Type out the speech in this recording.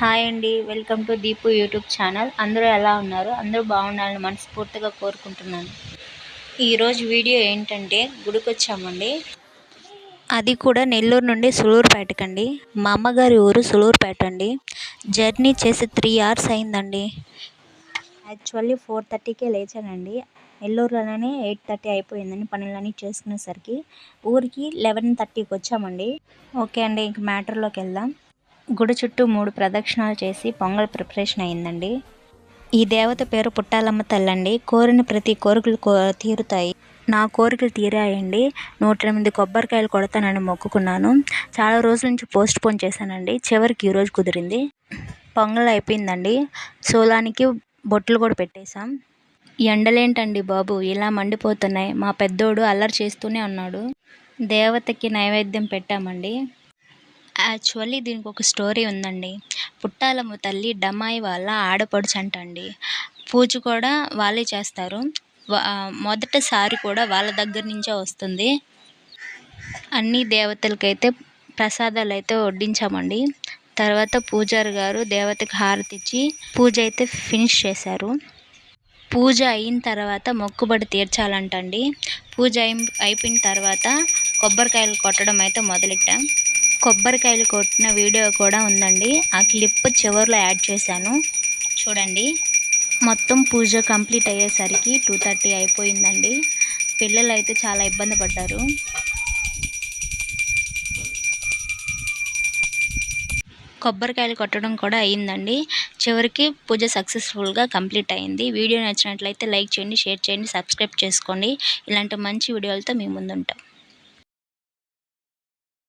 Hi అండి. Welcome to Deepu YouTube channel. అందరూ ఎలా ఉన్నారు? అందరూ బాగుండాలని మనస్ఫూర్తిగా కోరుకుంటున్నాను. ఈరోజు వీడియో ఏంటంటే గుడికి వచ్చామండి అది కూడా నెల్లూరు నుండి సులూరుపేటకండి మా అమ్మగారి ఊరు సులూరుపేట అండి జర్నీ చేసి త్రీ అవర్స్ అయిందండి. యాక్చువల్లీ ఫోర్ థర్టీకే లేచానండి. నెల్లూరులోనే ఎయిట్ థర్టీ అయిపోయిందని పనులన్నీ చేసుకునేసరికి. ఊరికి లెవెన్ థర్టీకి వచ్చామండి ఓకే అండి ఇంక మ్యాటర్లోకి వెళ్దాం గుడి చుట్టూ మూడు ప్రదక్షిణాలు చేసి పొంగల్ ప్రిపరేషన్ అయిందండి. ఈ దేవత పేరు పుట్టాలమ్మ తల్లండి. కోరిన ప్రతి కోరికలు కో తీరుతాయి. నా కోరికలు తీరాయండి. నూట ఎనిమిది కొబ్బరికాయలు కొడతానని మొక్కుకున్నాను. చాలా రోజుల నుంచి పోస్ట్ పోన్ చేశానండి. చివరికి ఈరోజు కుదిరింది. పొంగల్ అయిపోయిందండి. సోలానికి బొట్లు కూడా పెట్టేశాం. ఎండలేంటండి బాబు. ఇలా మండిపోతున్నాయి. మా పెద్దోడు అల్లరి చేస్తూనే ఉన్నాడు. దేవతకి నైవేద్యం పెట్టామండి. యాక్చువల్లీ దీనికి ఒక స్టోరీ ఉందండి. పుట్టాలమ్మ తల్లి డమ్మాయి వాళ్ళ ఆడపడుచు అంటండి పూజ కూడా వాళ్ళే చేస్తారు. మొదటిసారి కూడా వాళ్ళ దగ్గర నుంచే వస్తుంది. అన్ని దేవతలకైతే ప్రసాదాలు అయితే వడ్డించామండి. తర్వాత పూజారి గారు దేవతకి హారతి ఇచ్చి పూజ అయితే ఫినిష్ చేశారు. పూజ అయిన తర్వాత మొక్కుబడి తీర్చాలంటండి. పూజ అయి అయిపోయిన తర్వాత కొబ్బరికాయలు కొట్టడం అయితే మొదలెట్టాం. కొబ్బరికాయలు కొట్టిన వీడియో కూడా ఉందండి. ఆ క్లిప్ చివరిలో యాడ్ చేశాను. చూడండి. మొత్తం పూజ కంప్లీట్ అయ్యేసరికి టూ థర్టీ అయిపోయిందండి. పిల్లలు అయితే చాలా ఇబ్బంది పడ్డారు. కొబ్బరికాయలు కొట్టడం కూడా అయ్యిందండి. చివరికి పూజ సక్సెస్ఫుల్గా కంప్లీట్ అయింది వీడియో నచ్చినట్లయితే లైక్ చేయండి షేర్ చేయండి సబ్స్క్రైబ్ చేసుకోండి. ఇలాంటి మంచి వీడియోలతో మీ ముందుంటాం.